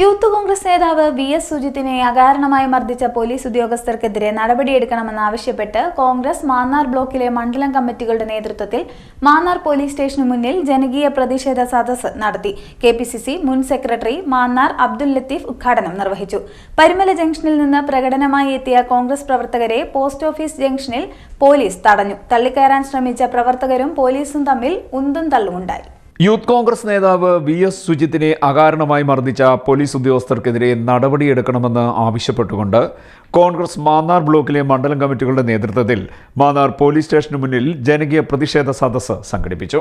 Youth Congress നേതാവ് V S സുജിത്തിനെ അകാരണമായി മർദ്ദിച്ച പോലീസ് ഉദ്യോഗസ്ഥർക്കെതിരെ നടപടിയെടുക്കണമെന്നാവശ്യപ്പെട്ട് കോൺഗ്രസ് മാന്നാർ ബ്ലോക്കിലെ മണ്ഡലം കമ്മിറ്റികളുടെ നേതൃത്വത്തിൽ മാന്നാർ പോലീസ് സ്റ്റേഷനു മുന്നിൽ ജനകീയ പ്രതിഷേധ സദസ് നടത്തി. കെ മുൻ സെക്രട്ടറി മാന്നാർ അബ്ദുൽ ലത്തീഫ് ഉദ്ഘാടനം നിർവഹിച്ചു. പരിമല ജംഗ്ഷനിൽ നിന്ന് പ്രകടനമായി എത്തിയ കോൺഗ്രസ് പ്രവർത്തകരെ പോസ്റ്റ് ഓഫീസ് ജംഗ്ഷനിൽ പോലീസ് തടഞ്ഞു. തള്ളിക്കയറാൻ ശ്രമിച്ച പ്രവർത്തകരും പോലീസും തമ്മിൽ ഉന്തും തള്ളുമുണ്ടായി. യൂത്ത് കോൺഗ്രസ് നേതാവ് വി എസ് സുജിത്തിനെ അകാരണമായി മർദ്ദിച്ച പോലീസ് ഉദ്യോഗസ്ഥർക്കെതിരെ നടപടിയെടുക്കണമെന്ന് ആവശ്യപ്പെട്ടുകൊണ്ട് കോൺഗ്രസ് മാന്നാർ ബ്ലോക്കിലെ മണ്ഡലം കമ്മിറ്റികളുടെ നേതൃത്വത്തിൽ മാന്നാർ പോലീസ് സ്റ്റേഷന് മുന്നിൽ ജനകീയ പ്രതിഷേധ സദസ്സ് സംഘടിപ്പിച്ചു.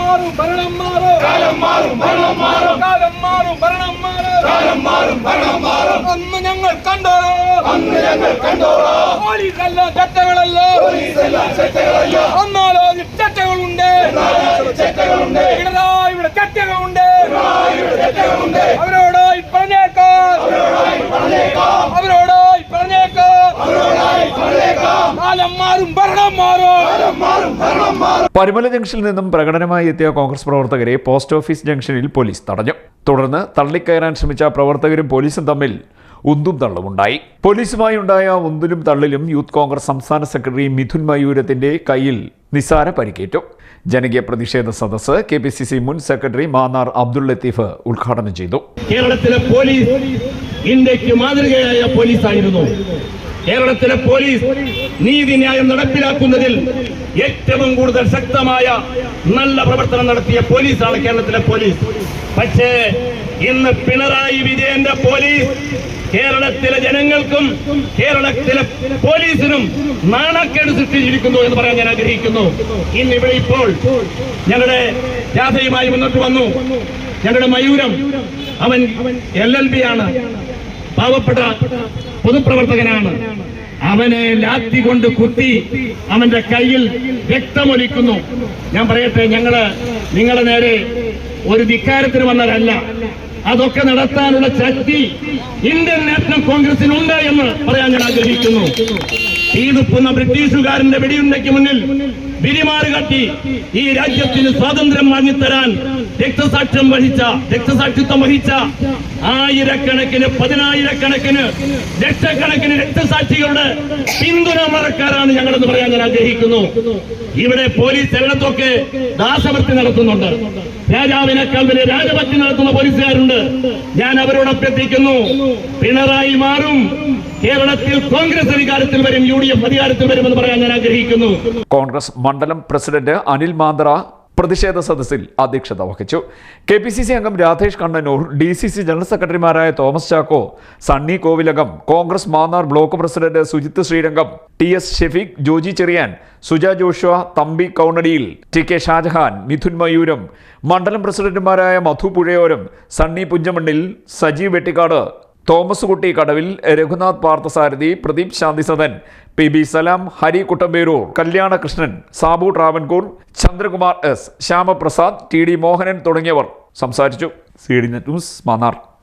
മാറും ഭരണം മാറും. അന്ന് ഞങ്ങൾ കണ്ടോളോ അന്ന് ഞങ്ങൾ കണ്ടോളോ പോലീസല്ല അല്ല ചട്ടകളല്ലോ എന്നാലോ ചട്ടകളുണ്ട് ഇവിടെ ചട്ടകളുണ്ട് അവരോടായി പറഞ്ഞേക്കാം. അവരോടായി പറഞ്ഞേക്കാം. കാലം മാറും ഭരണം മാറും. പരിമല ജംഗ്ഷനിൽ നിന്നും പ്രകടനമായി എത്തിയ കോൺഗ്രസ് പ്രവർത്തകരെ പോസ്റ്റ് ഓഫീസ് ജംഗ്ഷനിൽ പോലീസ് തടഞ്ഞു. തുടർന്ന് തള്ളിക്കയറാൻ ശ്രമിച്ച പ്രവർത്തകരും പോലീസും തമ്മിൽ ഉന്തും തള്ളുമുണ്ടായി. പോലീസുമായി ഉണ്ടായ ഉന്തിലും തള്ളിലും യൂത്ത് കോൺഗ്രസ് സംസ്ഥാന സെക്രട്ടറി മിഥുൻ മയൂരത്തിന്റെ കയ്യിൽ നിസാര പരിക്കേറ്റു. ജനകീയ പ്രതിഷേധ സദസ്സ് കെ പി സി സി മുൻ സെക്രട്ടറി മാന്നാർ അബ്ദുൾ ലത്തീഫ് ഉദ്ഘാടനം ചെയ്തു. കേരളത്തിലെ പോലീസ് ഇന്ത്യയ്ക്ക് മാതൃകയായ പോലീസായിരുന്നു. കേരളത്തിലെ പോലീസ് നീതിന്യായം നടപ്പിലാക്കുന്നതിൽ ഏറ്റവും കൂടുതൽ ശക്തമായ നല്ല പ്രവർത്തനം നടത്തിയ പോലീസാണ് കേരളത്തിലെ പോലീസ്. പക്ഷേ ഇന്ന് പിണറായി വിജയന്റെ പോലീസ് കേരളത്തിലെ ജനങ്ങൾക്കും കേരളത്തിലെ പോലീസിനും നാണക്കേട് സൃഷ്ടിച്ചിരിക്കുന്നു എന്ന് പറയാൻ ഞാൻ ആഗ്രഹിക്കുന്നു. ഇന്ന് ഇവിടെ ഇപ്പോൾ ഞങ്ങളുടെ ജാഥയുമായി മുന്നോട്ട് വന്നു. ഞങ്ങളുടെ മയൂരം അവൻ എൽ എൽ ബി ആണ്. പാവപ്പെട്ട പൊതുപ്രവർത്തകനാണ്. അവനെ ലാത്തി കൊണ്ട് കുത്തി അവന്റെ കയ്യിൽ രക്തമൊലിക്കുന്നു. ഞാൻ പറയട്ടെ ഞങ്ങൾ നിങ്ങളെ നേരെ ഒരു ധിക്കാരത്തിന് വന്നവരല്ല അതൊക്കെ നടത്താനുള്ള ശക്തി ഇന്ത്യൻ നാഷണൽ കോൺഗ്രസിനുണ്ട് എന്ന് പറയാൻ ഞാൻ ആഗ്രഹിക്കുന്നു. തീതുപ്പുന്ന ബ്രിട്ടീഷുകാരന്റെ വെടിയുണ്ടയ്ക്ക് മുന്നിൽ വിരിമാറ് കാട്ടി ഈ രാജ്യത്തിന് സ്വാതന്ത്ര്യം വാങ്ങിത്തരാൻ രക്തസാക്ഷ്യം വഹിച്ച രക്തസാക്ഷിത്വം വഹിച്ച ആയിരക്കണക്കിന് പതിനായിരക്കണക്കിന് ലക്ഷക്കണക്കിന് രക്തസാക്ഷികളുടെ പിന്തുണ മറക്കാരാണ് ഞങ്ങളെന്ന് പറയാൻ ഞാൻ ആഗ്രഹിക്കുന്നു. ഇവിടെ പോലീസ് എല്ലാത്തൊക്കെ ദാസവൃത്തി നടത്തുന്നുണ്ട്. രാജാവിനേക്കാൾ വലിയ രാജഭക്തി നടത്തുന്ന പോലീസുകാരുണ്ട്. ഞാൻ അവരോട് അഭ്യർത്ഥിക്കുന്നു പിണറായി മാറും. കേരളത്തിൽ കോൺഗ്രസ് അധികാരത്തിൽ വരും യു ഡി എഫ് അധികാരത്തിൽ വരുമെന്ന് പറയാൻ ഞാൻ ആഗ്രഹിക്കുന്നു. കോൺഗ്രസ് മണ്ഡലം പ്രസിഡന്റ് അനിൽ മാന്ദ്ര പ്രതിഷേധ സദസ്സിൽ അധ്യക്ഷത വഹിച്ചു. കെ പി സി സി അംഗം Radhesh Kannanoor D C C general സെക്രട്ടറിമാരായ Thomas Chacko Sunny Kovilakam Congress Mannar block president Sujith Sreerangam T S Shefeeq Joji Cherian Suja Joshua Thampi കൗണടിയിൽ T K Shajahan Mithun Mayooram മണ്ഡലം പ്രസിഡന്റുമാരായ Madhu Puzhayoram Sunny പുഞ്ചമണ്ണിൽ Sajeev Vettikkad Thomas Kutty കടവിൽ Raghunath Parthasarathy Pradeep Shanthisadan P B Salam Hari Kuttamperoor Kalyanakrishnan Sabu Travancore Chandrakumar S Shyamaprasad T D Mohanan തുടങ്ങിയവർ സംസാരിച്ചു. C D news Mannar.